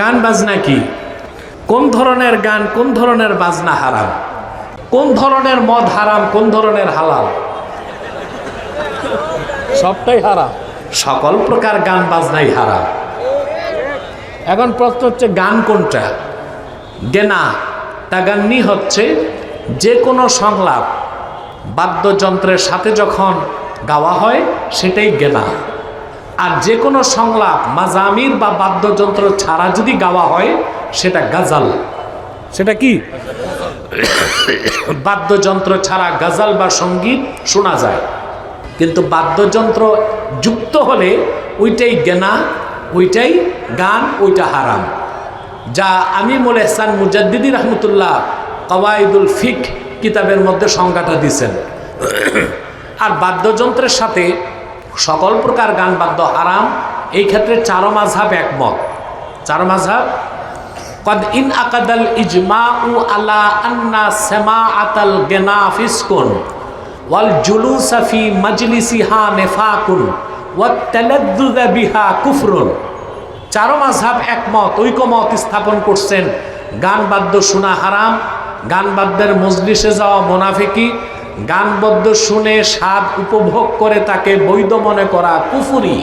গান বাজনা কি? কোন ধরনের গান, কোন ধরনের বাজনা হারাম? কোন ধরনের মদ হারাম, কোন ধরনের হালাল? সবটাই হারাম। সকল প্রকার গান বাজনাই হারাম। এখন প্রশ্ন হচ্ছে, গান কোনটা? গেনা। তা তাগান্নি হচ্ছে যে কোনো সংলাপ, বাদ্যযন্ত্রের সাথে যখন গাওয়া হয়, সেটাই গেনা। আর যে কোনো সংলাপ মাজামির বা বাদ্যযন্ত্র ছাড়া যদি গাওয়া হয় সেটা গাজাল। সেটা কি? বাদ্যযন্ত্র ছাড়া গাজাল বা সংগীত শোনা যায়। কিন্তু বাদ্যযন্ত্র যুক্ত হলে ওইটাই গেনা ওইটাই গান ওইটা হারাম। যা আমি মোল এহসান মুজাদ্দিদি রহমতুল্লাহ কওয়াইদুল ফিক কিতাবের মধ্যে সংজ্ঞাটা দিছেন আর বাদ্যযন্ত্রের সাথে সকল প্রকার গান বাদ্য হারাম। এই ক্ষেত্রে চারো মাঝহাব একমত। চারো মাঝহাব, কদ ইন আকাদাল ইজমা উ আলা আন্না সেমা আতাল গেনা ফিসকুন ওয়াল জুলুসা ফি মাজলিসিহা নেফাকুন ওয়াত তালাদ্দুদা বিহা কুফরুন। চারো মাঝহাব একমত, ঐকমত স্থাপন করছেন। গান বাদ্য শোনা হারাম, গান বাদ্যের মজলিসে যাওয়া মোনাফিকি গানবদ্ধ শুনে স্বাদ উপভোগ করে তাকে বৈধ মনে করা কুফুরি।